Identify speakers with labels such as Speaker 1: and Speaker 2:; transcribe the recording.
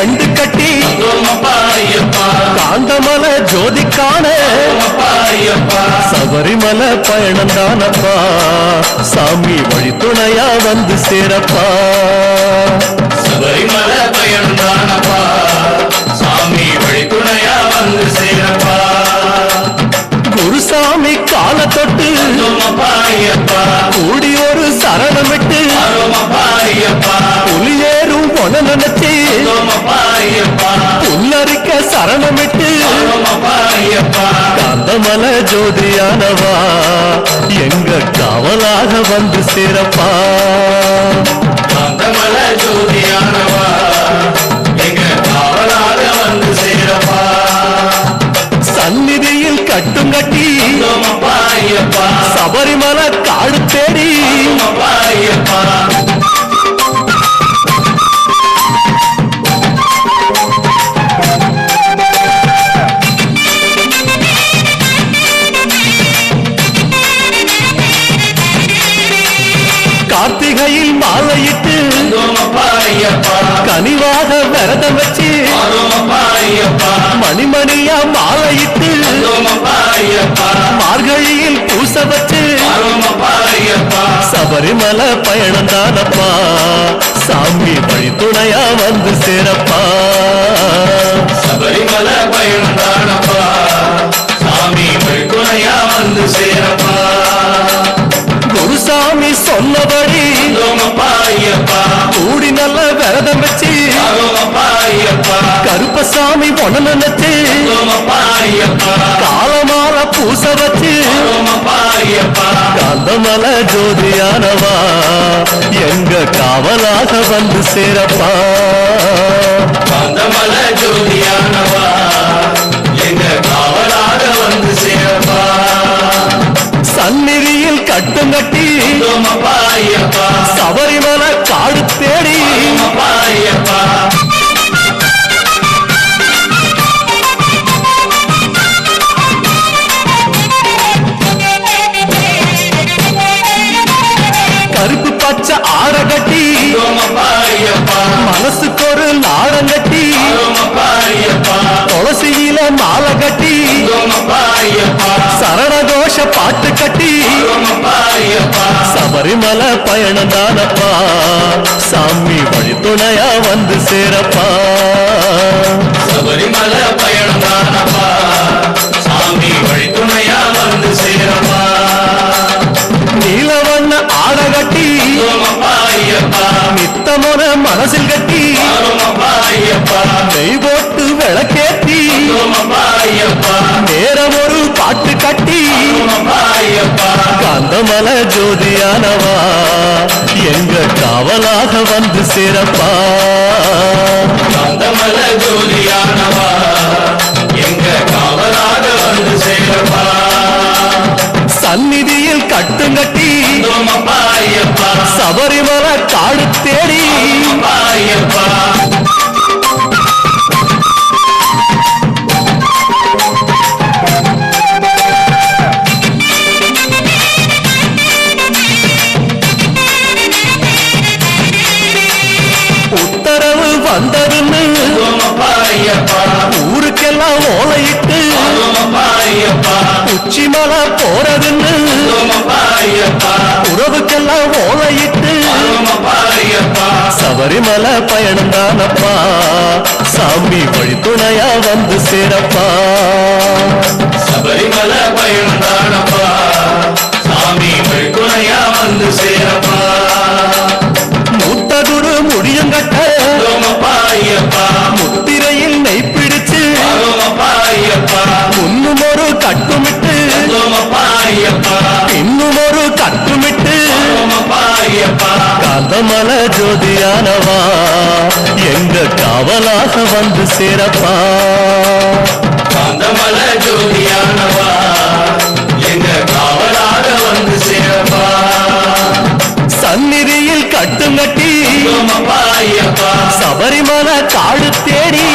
Speaker 1: ரெண்டு கட்டி காந்தமல ஜோதி காண
Speaker 2: தந்தோமப்பா ஐயப்பா
Speaker 1: சபரிமலை பயணம் தானப்பா சாமி வழித்துணையா வந்து சேரப்பா.
Speaker 2: சபரிமலை பயணம் தானப்பா சாமி வழித்துணையா வந்து சேரப்பா.
Speaker 1: குருசாமி கால தொட்டு கூடி ஒரு சரணமிட்டு
Speaker 2: தந்தோமப்பா
Speaker 1: பொன நினைச்சு புல்லரிக்க சரணமிட்டு. காந்தமல ஜோதியானவா. எங்க காவலாக வந்து சேரப்பா.
Speaker 2: காந்தமல ஜோதியானவா. எங்க காவலாக வந்து சேரப்பா.
Speaker 1: சந்நிதியில் கட்டும் கட்டி. சபரிமலை காடு தேடி. விரதம் வச்சு மணிமணியா மாலையிட்டு மார்கழியில் பூச வச்சு சபரிமலை பயணம் தானப்பா. சாமி வழித்துணையா வந்து சேரப்பா.
Speaker 2: சபரிமலை பயணம் தானப்பா. சாமி வழித்துணையா வந்து சேரப்பா.
Speaker 1: குருசாமி சொன்னபடி கூடி நல்ல விரதம் வச்சு கருப்பசாமி
Speaker 2: ஐயப்பா
Speaker 1: காலமால பூச வச்சு. காந்தமல ஜோதியானவா. எங்க காவலாக வந்து சேரப்பா.
Speaker 2: காந்தமல ஜோதியானவா. எங்க காவலாக வந்து சேரப்பா.
Speaker 1: சந்நிதியில் கட்டும் கட்டி. சபரிமலை காடு தேடி. கட்டி.
Speaker 2: தந்தோமப்பா ஐயப்பா
Speaker 1: சபரிமலை பயணம் தானப்பா. சாமி வழித்துணையா வந்து சேரப்பா.
Speaker 2: சபரிமலை பயணம் தானப்பா. சாமி வழி
Speaker 1: காந்தமல ஜோதியானவா? எங்க காவலாக வந்து சேரப்பா?
Speaker 2: காந்தமல ஜோதியானவா? எங்க காவலாக வந்து சேரப்பா?
Speaker 1: சந்நிதியில் கட்டும் கட்டி
Speaker 2: தந்தோமப்பா ஐயப்பா.
Speaker 1: சபரிமலை சபரிமலை பயணம் தானப்பா. சாமி துணையா வந்து சேரப்பா.
Speaker 2: சபரிமலை பயணம் தானப்பா.
Speaker 1: காந்தமல ஜோதியானவா? எங்க காவலாக வந்து சேரப்பா?
Speaker 2: காந்தமல ஜோதியானவா? எங்க காவலாக வந்து சேரப்பா?
Speaker 1: சந்நிதியில் கட்டும் கட்டி சபரிமலை காடு தேடி